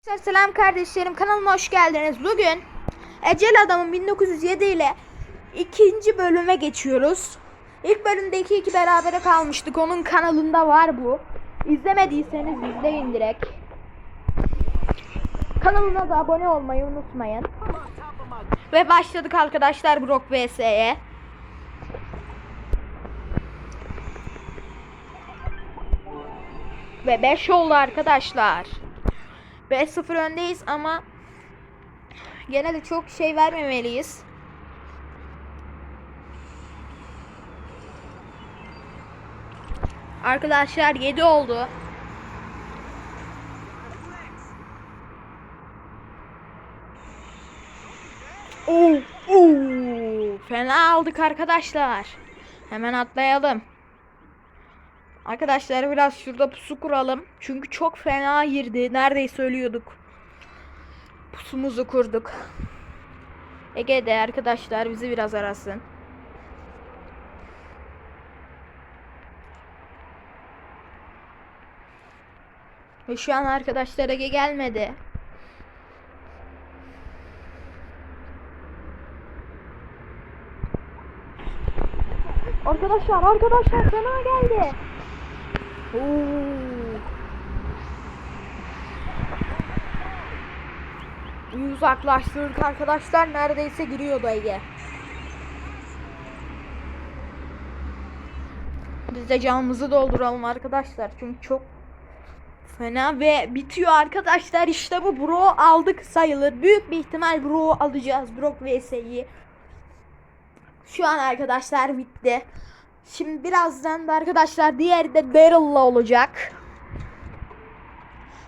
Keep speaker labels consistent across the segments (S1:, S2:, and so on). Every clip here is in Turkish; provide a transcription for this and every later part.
S1: Arkadaşlar selam kardeşlerim kanalıma hoş geldiniz. Bugün Ecel Adam'ın 1907 ile ikinci bölüme geçiyoruz. İlk bölümde 2-2 berabere kalmıştık. Onun kanalında var bu. İzlemediyseniz izleyin direkt. Kanalına da abone olmayı unutmayın. Ve başladık arkadaşlar Brock vs'ye. Ve 5 oldu arkadaşlar. 5-0 öndeyiz ama gene de çok şey vermemeliyiz. Arkadaşlar 7 oldu. Oo, oo, fena aldık arkadaşlar. Hemen atlayalım. Arkadaşlar biraz şurada pusu kuralım. Çünkü çok fena girdi. Neredeyse ölüyorduk. Pusumuzu kurduk. Ege de arkadaşlar bizi biraz arasın. Ve şu an arkadaşlar Ege gelmedi. Arkadaşlar arkadaşlar fena geldi. Oo. Uzaklaştırdık arkadaşlar. Neredeyse giriyordu Ege. Biz de canımızı dolduralım arkadaşlar. Çünkü çok fena ve bitiyor arkadaşlar. İşte bu bro aldık sayılır. Büyük bir ihtimal bro alacağız. Brock vs'yi. Şu an arkadaşlar bitti. Şimdi birazdan da arkadaşlar diğeri de Daryl'la olacak.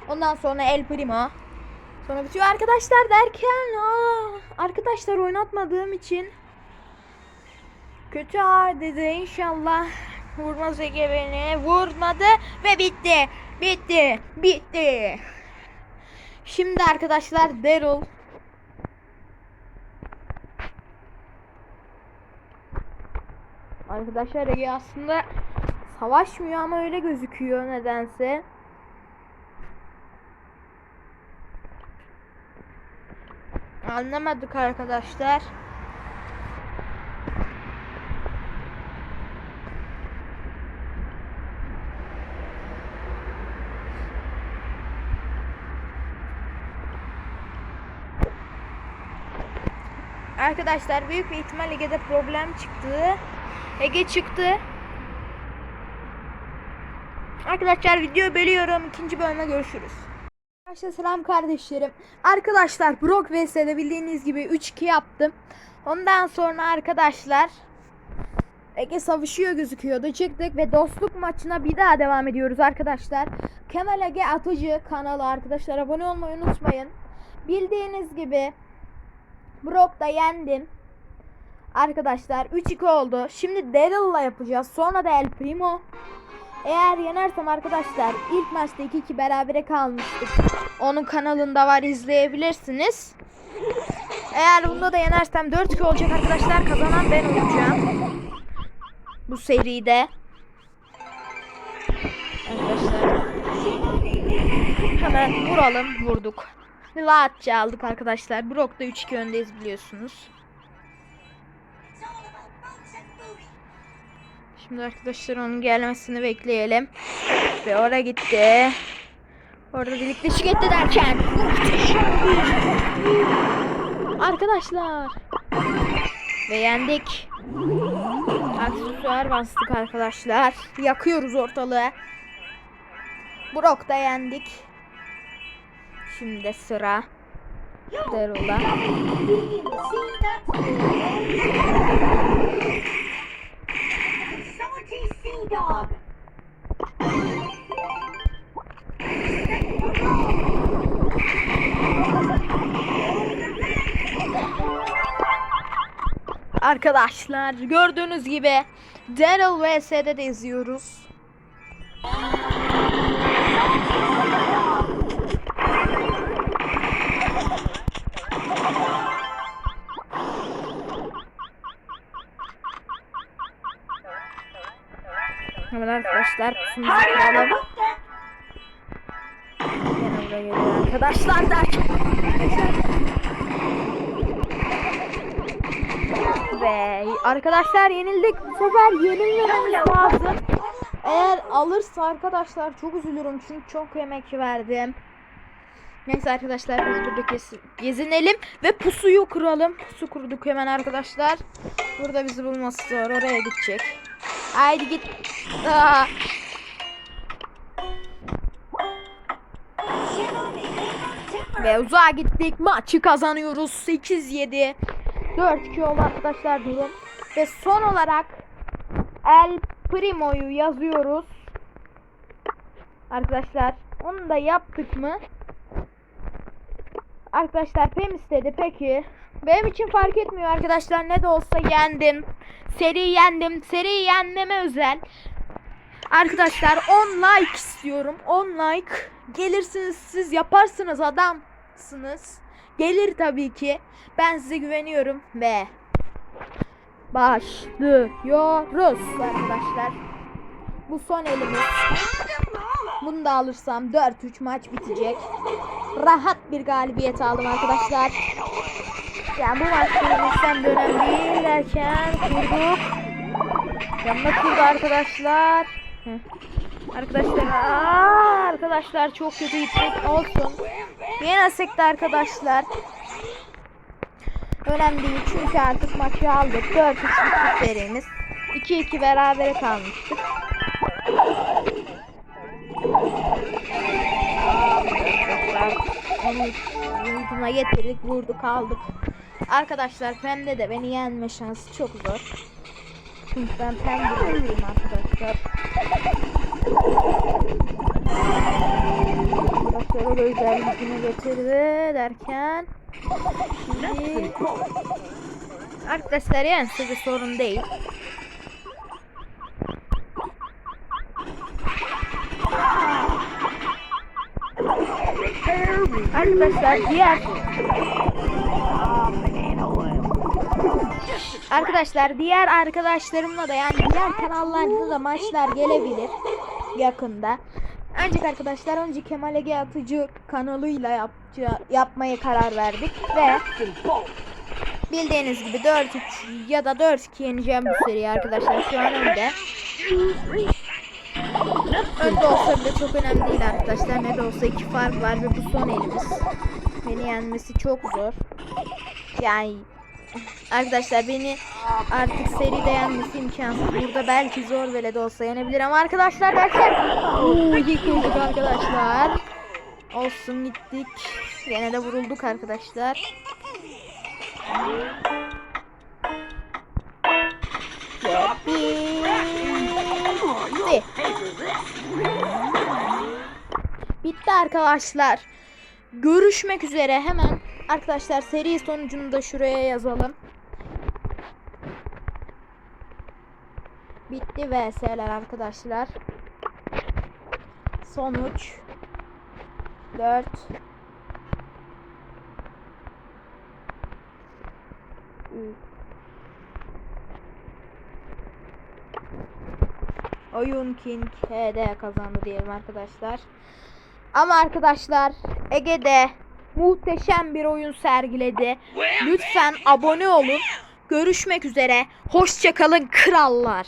S1: Ondan sonra El Primo. Sonra bitiyor arkadaşlar derken aa, arkadaşlar oynatmadığım için kötü ağır dedi. İnşallah vurmaz Ege beni vurmadı ve bitti. Bitti. Bitti. Şimdi arkadaşlar Daryl Arkadaşlar Ege aslında savaşmıyor ama öyle gözüküyor nedense. Anlamadık arkadaşlar. Arkadaşlar büyük bir ihtimal Ege'de problem çıktı. Ege çıktı. Arkadaşlar videoyu bölüyorum. İkinci bölüme görüşürüz. Arkadaşlar selam kardeşlerim. Arkadaşlar Brock vs'de bildiğiniz gibi 3-2 yaptım. Ondan sonra arkadaşlar Ege savaşıyor gözüküyordu. Çıktık ve dostluk maçına bir daha devam ediyoruz arkadaşlar. Kemal Ege Atıcı kanalı arkadaşlar abone olmayı unutmayın. Bildiğiniz gibi Brock'ta yendim. Arkadaşlar 3-2 oldu. Şimdi Daryl'la yapacağız. Sonra da El Primo. Eğer yenersem arkadaşlar ilk maçta 2-2 berabere kalmıştık. Onun kanalında var izleyebilirsiniz. Eğer bunda da yenersem 4-2 olacak arkadaşlar. Kazanan ben olacağım. Bu seride. Arkadaşlar. Hemen vuralım. Vurduk. Rahatça aldık arkadaşlar. Brock'ta 3-2 öndeyiz biliyorsunuz. Şimdi arkadaşlar onun gelmesini bekleyelim. Ve oraya gitti. Orada birlikte şirkette derken. Arkadaşlar. Ve yendik. Aksesuar bastık arkadaşlar. Yakıyoruz ortalığı. Brock da yendik. Şimdi sıra Daryl'da.
S2: Dog.
S1: Arkadaşlar gördüğünüz gibi Daryl vs'de de izliyoruz. Arkadaşlar sıra geliyor arkadaşlar derken. Ve arkadaşlar yenildik. Bu sefer yenilmememiz lazım. Eğer alırsa arkadaşlar çok üzülürüm çünkü çok emek verdim. Neyse arkadaşlar biz burada kes- gezinelim ve pusuyu kuralım. Pusu kurduk hemen arkadaşlar. Burada bizi bulması zor. Oraya gidecek. Haydi git. Aa. Ve uzağa gittik. Maçı kazanıyoruz. 8-7. 4-2 oldu arkadaşlar durum. Ve son olarak El Primo'yu yazıyoruz. Arkadaşlar onu da yaptık mı? Arkadaşlar Pem istedi peki. Benim için fark etmiyor arkadaşlar ne de olsa yendim. Seri yendim. Seri yenmeme özel. Arkadaşlar 10 like istiyorum. 10 like. Gelirsiniz siz yaparsınız adamsınız. Gelir tabii ki. Ben size güveniyorum ve başlıyoruz arkadaşlar. Bu son elimiz. Bunu da alırsam 4-3 maç bitecek. Rahat bir galibiyet aldım arkadaşlar. Yani bu maç yenilsem de önemli değil kurduk. Yanına kurdu arkadaşlar. Arkadaşlar aa, arkadaşlar çok kötü gittik olsun. Yenesek de arkadaşlar. Önemli değil çünkü artık maçı aldık. 4-3 bitti serimiz. 2-2 berabere kalmıştık. Arkadaşlar onu ucuna getirdik vurduk aldık. Arkadaşlar Pem'de de beni yenme şansı çok zor. Çünkü ben Pem'de arkadaşlar. Arkadaşlar o da özelliğini getirdi derken şimdi arkadaşlar yani size sorun değil. Arkadaşlar diğer Arkadaşlar diğer arkadaşlarımla da yani diğer kanallarda da maçlar gelebilir yakında. Ancak arkadaşlar önce Kemal Ege Atıcı kanalıyla yapça, yapmaya karar verdik ve bildiğiniz gibi 4-3 ya da 4-2 yeneceğim bu seriyi arkadaşlar şu an önde. Önde olsa bile çok önemli değil arkadaşlar. Ne de olsa iki fark var ve bu son elimiz. Beni yenmesi çok zor. Yani arkadaşlar beni artık seride yenmesi imkansız. Burada belki zor bile de olsa yenebilir ama arkadaşlar derken Uuu yıkıldık arkadaşlar. Olsun gittik. Yine de vurulduk arkadaşlar. Bitti. Bitti arkadaşlar. Görüşmek üzere hemen. Arkadaşlar seri sonucunu da şuraya yazalım. Bitti VS'ler arkadaşlar. Sonuç 4 Oyun King HD kazandı diyelim arkadaşlar. Ama arkadaşlar Ege'de muhteşem bir oyun sergiledi. Lütfen abone olun. Görüşmek üzere. Hoşçakalın krallar.